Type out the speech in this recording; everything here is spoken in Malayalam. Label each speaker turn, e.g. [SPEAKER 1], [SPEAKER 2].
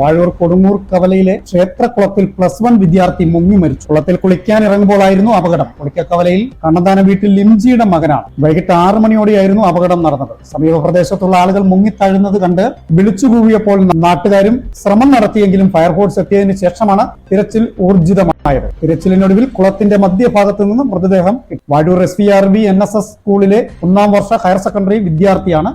[SPEAKER 1] വാഴൂർ കൊടുങ്ങൂർ കവലയിലെ ക്ഷേത്രക്കുളത്തിൽ പ്ലസ് വൺ വിദ്യാർത്ഥി മുങ്ങി മരിച്ചു. കുളത്തിൽ കുളിക്കാൻ ഇറങ്ങുമ്പോഴായിരുന്നു അപകടം. കുളിക്കക്കവലയിൽ കണ്ണന്താന വീട്ടിൽ ലിംജിയുടെ മകനാണ്. വൈകിട്ട് ആറ് മണിയോടെയായിരുന്നു അപകടം നടന്നത്. സമീപ പ്രദേശത്തുള്ള ആളുകൾ മുങ്ങിത്താഴുന്നത് കണ്ട് വിളിച്ചുകൂവിയപ്പോൾ നാട്ടുകാരും ശ്രമം നടത്തിയെങ്കിലും ഫയർഫോഴ്സ് എത്തിയതിനു ശേഷമാണ് തിരച്ചിൽ ഊർജിതമായത്. തിരച്ചിലിനൊടുവിൽ കുളത്തിന്റെ മധ്യഭാഗത്ത് നിന്ന് മൃതദേഹം Vazhoor S V R B N S S സ്കൂളിലെ ഒന്നാം വർഷ ഹയർ സെക്കൻഡറി വിദ്യാർത്ഥിയാണ്